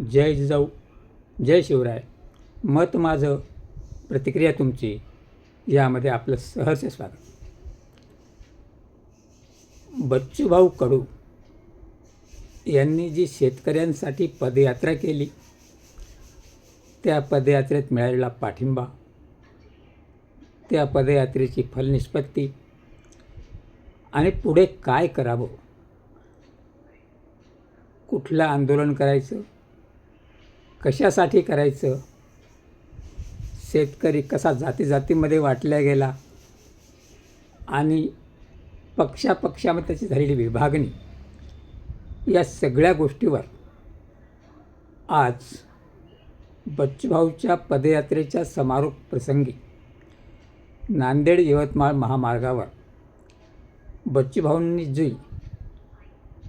जय जिजाऊ जय शिवराय. मत माझं प्रतिक्रिया तुमची यामध्ये आपलं सहर्ष स्वागत. बच्चूभाऊ कडू यांनी जी शेतकऱ्यांसाठी पदयात्रा केली त्या पदयात्रेत मिळालेला पाठिंबा त्या पदयात्रेची फलनिष्पत्ती आणि पुढे काय करावं कुठलं आंदोलन करायचं कशासाठी करायचं? शेतकरी कसा जाती जातीमध्ये वाटल्या गेला? आणि पक्षापक्षामध्ये त्याची झालेली विभागणी या सगळ्या गोष्टीवर आज बच्चूभाऊच्या पदयात्रेच्या समारोप प्रसंगी नांदेड यवतमाळ महामार्गावर बच्चूभाऊंनी जी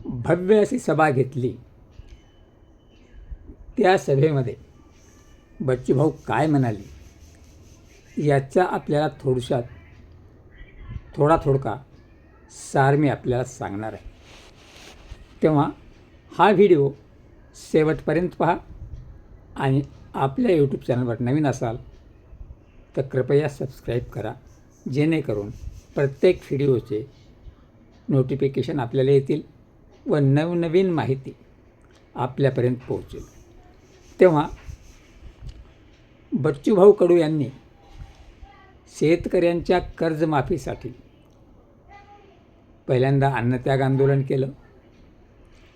भव्य अशी सभा घेतली त्या सभेमध्ये बच्चूभाऊ काय म्हणाले? याचा आपल्याला थोडशात थोडा थोडका सार मी आपल्याला सांगणार आहे. तेव्हा हा व्हिडिओ शेवटपर्यंत पहा आणि आपल्या यूट्यूब चॅनलवर नवीन असाल तर कृपया सबस्क्राईब करा जेणेकरून प्रत्येक व्हिडिओचे नोटिफिकेशन आपल्याला येतील व नवनवीन माहिती आपल्यापर्यंत पोहोचेल. तेव्हा बच्चूभाऊ कडू यांनी शेतकऱ्यांच्या कर्जमाफीसाठी पहिल्यांदा अन्नत्याग आंदोलन केलं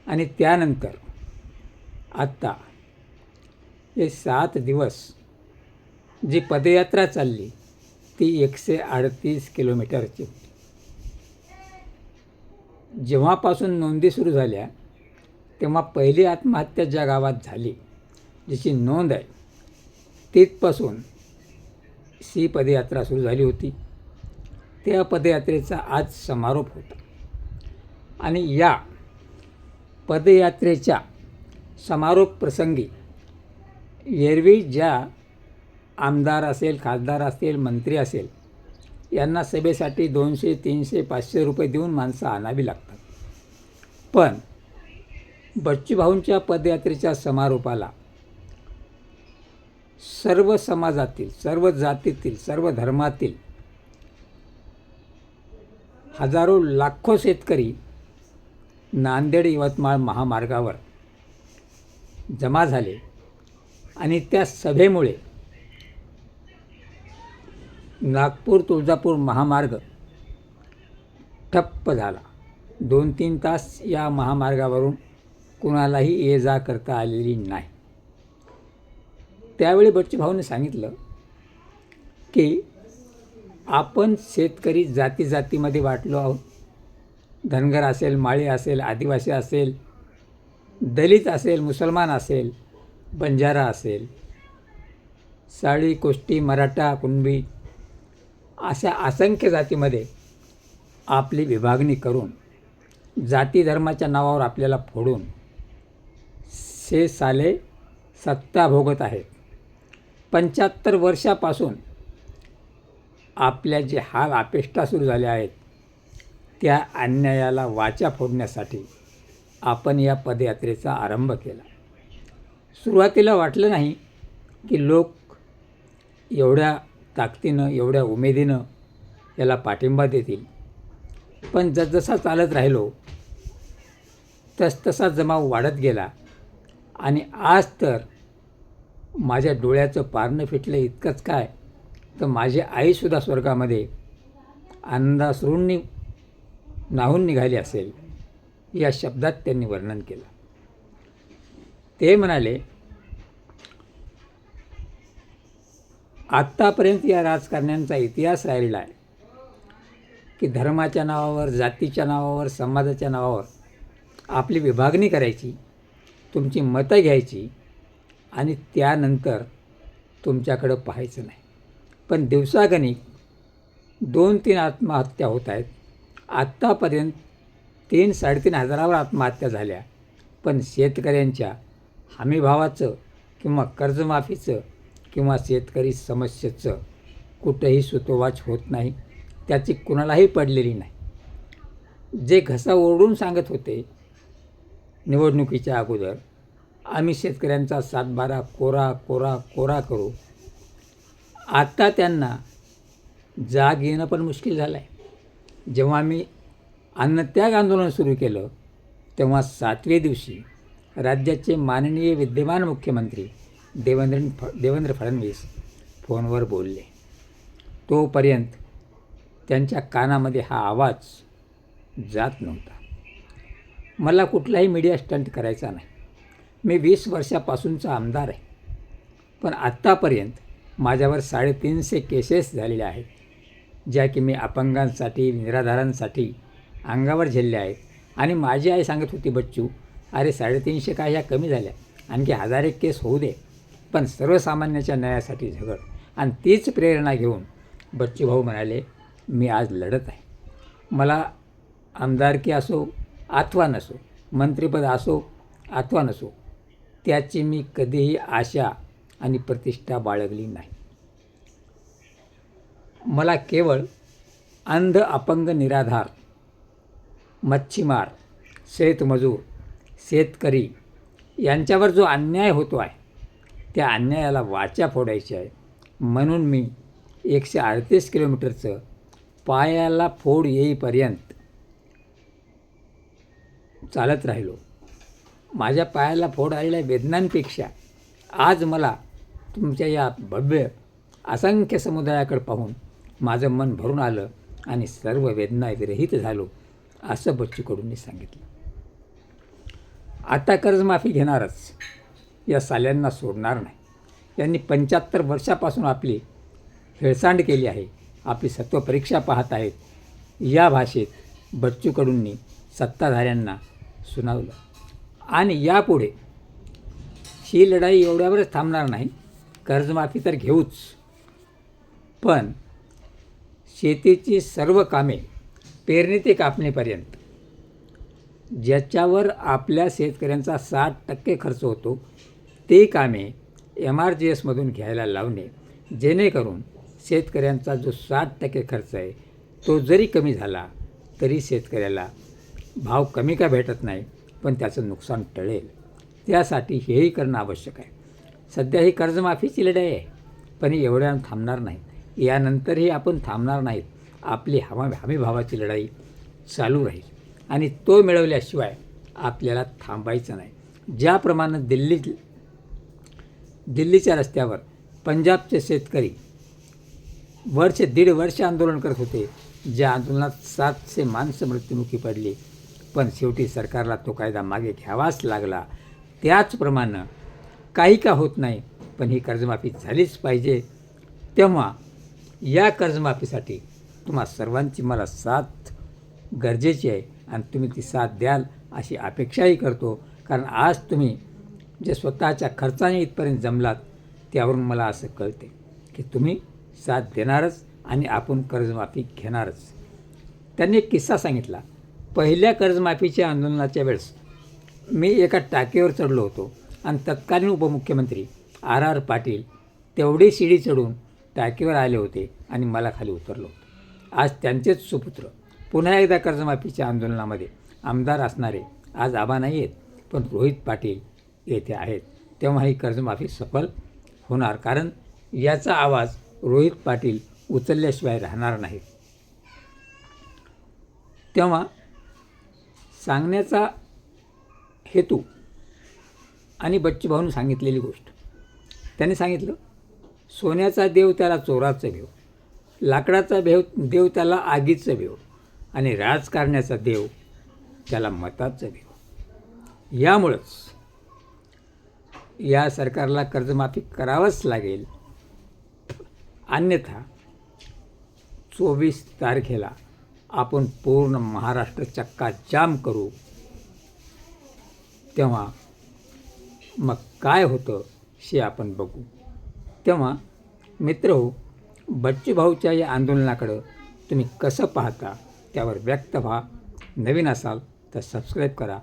आणि त्यानंतर आत्ता हे सात दिवस जी पदयात्रा चालली ती एकशे अडतीस किलोमीटरची. होती जेव्हापासून नोंदी सुरू झाल्या तेव्हा पहिली आत्महत्या ज्या गावात झाली जिची नोंद आहे. तिथपासून सी पदयात्रा सुरू झाली होती. त्या पदयात्रेचा आज समारोप होता. आणि या पदयात्रेच्या समारोप प्रसंगी एरवी ज्या आमदार असेल खासदार असेल मंत्री असेल यांना सभेसाठी दोनशे तीनशे पाचशे रुपये देऊन माणसं आणावी लागतात. पण बच्चूभाऊंच्या पदयात्रेच्या समारोपाला सर्व समाजातील सर्व जातीतील सर्व धर्मातील हजारो लाखो शेतकरी नांदेड यवतमाळ महामार्गावर जमा झाले आणि त्या सभेमुळे नागपूर तुळजापूर महामार्ग ठप्प झाला. दोन तीन तास या महामार्गावरून कुणालाही ये जा करता आलेली नाही. त्यावेळी बच्चूभाऊने सांगितलं की आपण शेतकरी जाती जातीमध्ये वाटलो आहोत. धनगर असेल माळी असेल आदिवासी असेल दलित असेल मुसलमान असेल बंजारा असेल साळी कोष्टी मराठा कुणबी अशा असंख्य जातीमध्ये आपली विभागणी करून जाती धर्माच्या नावावर आपल्याला फोडून से साले सत्ता भोगत आहेत. पंच्याहत्तर वर्षापासून आपल्या जे हाल अपेष्टा सुरू झाल्या आहेत त्या अन्यायाला वाचा फोडण्यासाठी आपण या पदयात्रेचा आरंभ केला. सुरुवातीला वाटलं नाही की लोक एवढ्या ताकदीनं एवढ्या उमेदीनं याला पाठिंबा देतील. पण जसजसा चालत राहिलो तसतसा जमाव वाढत गेला आणि आज तर माझ्या डोळ्याचं पारणं फिटलं इतकंच काय? तर माझी आईसुद्धा स्वर्गामध्ये आनंदासरूंनी नाहून निघाली असेल या शब्दात त्यांनी वर्णन केलं. ते म्हणाले आत्तापर्यंत या राजकारण्यांचा इतिहास राहिलेला आहे की धर्माच्या नावावर जातीच्या नावावर समाजाच्या नावावर आपली विभागणी करायची तुमची मतं घ्यायची आणि त्यानंतर तुमच्याकडं पाहायचं नाही. पण दिवसागणिक दोन तीन आत्महत्या होत आहेत. आत्तापर्यंत तीन साडेतीन हजारावर आत्महत्या झाल्या. पण शेतकऱ्यांच्या हमीभावाचं किंवा कर्जमाफीचं किंवा शेतकरी समस्येचं कुठंही सुतोवाच होत नाही. त्याची कुणालाही पडलेली नाही. जे घसा ओरडून सांगत होते निवडणुकीच्या अगोदर आम्ही शेतकऱ्यांचा सातबारा कोरा कोरा कोरा करू. आता त्यांना जाग येणं पण मुश्किल झालं आहे जेव्हा आम्ही अन्नत्याग आंदोलन सुरू केलं तेव्हा सातवे दिवशी राज्याचे माननीय विद्यमान मुख्यमंत्री देवेंद्र फ देवेंद्र फडणवीस फोनवर बोलले. तोपर्यंत त्यांच्या कानामध्ये हा आवाज जात नव्हता. मला कुठलाही मीडिया स्टंट करायचा नाही. मी वीस वर्षापासूनचा आमदार आहे. पण आत्तापर्यंत माझ्यावर साडेतीनशे केसेस झालेल्या आहेत ज्या की मी अपंगांसाठी निराधारांसाठी अंगावर झेलल्या आहेत. आणि माझी आई सांगत होती बच्चू अरे साडेतीनशे काय ह्या कमी झाल्या? आणखी हजार एक केस होऊ दे. पण सर्वसामान्याच्या न्यायासाठी झगड. आणि तीच प्रेरणा घेऊन बच्चू भाऊ म्हणाले मी आज लढत आहे. मला आमदारकी असो अथवा नसो मंत्रिपद असो अथवा नसो त्याची मी कधीही आशा आणि प्रतिष्ठा बाळगली नाही. मला केवळ अंध अपंग निराधार मच्छीमार शेतमजूर शेतकरी यांच्यावर जो अन्याय होतो आहे त्या अन्यायाला वाचा फोडायची आहे. म्हणून मी एकशे अडतीस किलोमीटरचं पायाला फोड येईपर्यंत चालत राहिलो. माझ्या पायाला फोड आलेल्या वेदनांपेक्षा आज मला तुमच्या या भव्य असंख्य समुदायाकडे पाहून माझं मन भरून आलं आणि सर्व वेदना विरहित झालो असं बच्चू कडूंनी सांगितलं. आता कर्जमाफी घेणारच या साल्यांना सोडणार नाही. त्यांनी पंच्याहत्तर वर्षापासून आपली हेळसांड केली आहे आपली सत्वपरीक्षा पाहत आहेत. या भाषेत बच्चू कडूंनी सत्ताधाऱ्यांना सुनावलं. आणि यापुढे ही लढाई एवढ्यावरच थांबणार नाही. कर्जमाफी तर घेऊच. पण शेतीची सर्व कामे पेरणी ते कापणीपर्यंत ज्याच्यावर आपल्या शेतकऱ्यांचा साठ टक्के खर्च होतो ते कामे एम आर जी एसमधून घ्यायला लावणे जेणेकरून शेतकऱ्यांचा जो साठ टक्के खर्च आहे तो जरी कमी झाला तरी शेतकऱ्याला भाव कमी का भेटत नाही? पण त्याचं नुकसान टळेल. त्यासाठी हेही करणं आवश्यक आहे. सध्या ही कर्जमाफीची लढाई आहे पण ही एवढ्या थांबणार नाही यानंतरही आपण थांबणार नाहीत. आपली हमा हमीभावाची लढाई चालू राहील. आणि तो मिळवल्याशिवाय आपल्याला थांबायचं नाही. ज्याप्रमाणे दिल्लीत दिल्लीच्या रस्त्यावर पंजाबचे शेतकरी वर्ष दीड वर्ष आंदोलन करत होते ज्या आंदोलनात सातशे माणसं मृत्युमुखी पडली. पण शेवटी सरकारला तो कायदा मागे घ्यावाच लागला. त्याचप्रमाणे काही का होत नाही पण ही कर्जमाफी झालीच पाहिजे. तेव्हा या कर्जमाफीसाठी तुम्हा सर्वांची मला साथ गरजेची आहे आणि तुम्ही ती साथ द्याल अशी अपेक्षाही करतो. कारण आज तुम्ही जे स्वतःच्या खर्चाने इथपर्यंत जमलात त्यावरून मला असं कळते की तुम्ही साथ देणारच आणि आपण कर्जमाफी घेणारच. त्यांनी एक किस्सा सांगितला. पहिल्या कर्जमाफीच्या आंदोलनाच्या वेळेस मी एका टाकीवर चढलो होतो आणि तत्कालीन उपमुख्यमंत्री आर आर पाटील तेवढी शिडी चढून टाकीवर आले होते आणि मला खाली उतरलो होतो. आज त्यांचेच सुपुत्र पुन्हा एकदा कर्जमाफीच्या आंदोलनामध्ये आमदार असणारे आज आबा नाही आहेत पण रोहित पाटील येथे आहेत. तेव्हा ही कर्जमाफी सफल होणार कारण याचा आवाज रोहित पाटील उचलल्याशिवाय राहणार नाही. तेव्हा सांगण्याचा हेतू आणि बच्चूभाऊनं सांगितलेली गोष्ट. त्याने सांगितलं सोन्याचा देव त्याला चोराचा भेव लाकडाचा भेव देव त्याला आगीचं भेव आणि राजकारण्याचा देव त्याला मताचं भेव. यामुळंच या सरकारला कर्जमाफी करावंच लागेल. अन्यथा चोवीस तारखेला आपण पूर्ण महाराष्ट्र चक्का जाम करू. तेव्हा मग काय होतं हे आपण बघू. तेव्हा मित्र हो बच्चूभाऊच्या या आंदोलनाकडं तुम्ही कसं पाहता त्यावर व्यक्त व्हा. नवीन असाल तर सबस्क्राईब करा.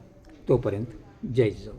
तोपर्यंत जय जिजाऊ